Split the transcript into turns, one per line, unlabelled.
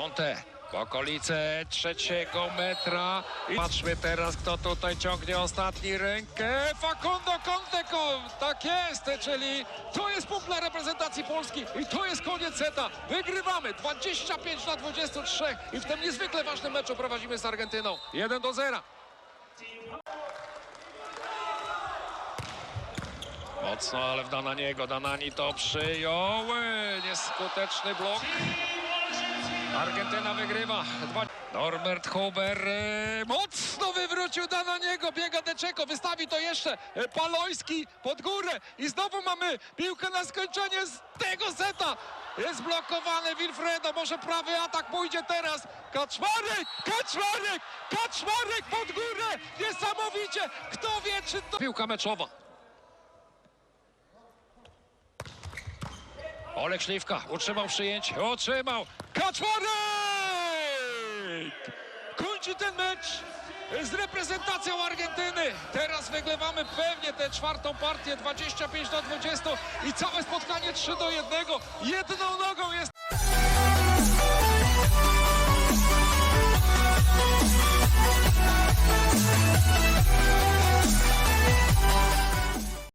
Conte w okolice trzeciego metra. I patrzmy teraz, kto tutaj ciągnie ostatni rękę. Facundo Conte, ko- tak jest, czyli to jest punkt dla reprezentacji Polski i to jest koniec seta. Wygrywamy 25 na 23 i w tym niezwykle ważnym meczu prowadzimy z Argentyną 1 do 0. Mocno, ale w Dananiego. Danani to przyjął. Nieskuteczny blok. Argentyna wygrywa. Dwa... Norbert Huber e, mocno wywrócił Dananiego. Biega Deczeko, wystawi to jeszcze. E, Palojski pod górę. I znowu mamy piłkę na skończenie z tego seta. Jest blokowany Wilfredo. Może prawy atak pójdzie teraz. Kaczmarek! Kaczmarek! Kaczmarek pod górę! Niesamowicie! Kto wie, czy to... Piłka meczowa. Olek Śliwka utrzymał przyjęcie, utrzymał. Kaczmarek! Kończy ten mecz z reprezentacją Argentyny. Teraz wygrywamy pewnie tę czwartą partię 25 do 20 i całe spotkanie 3 do 1. Jedną nogą jest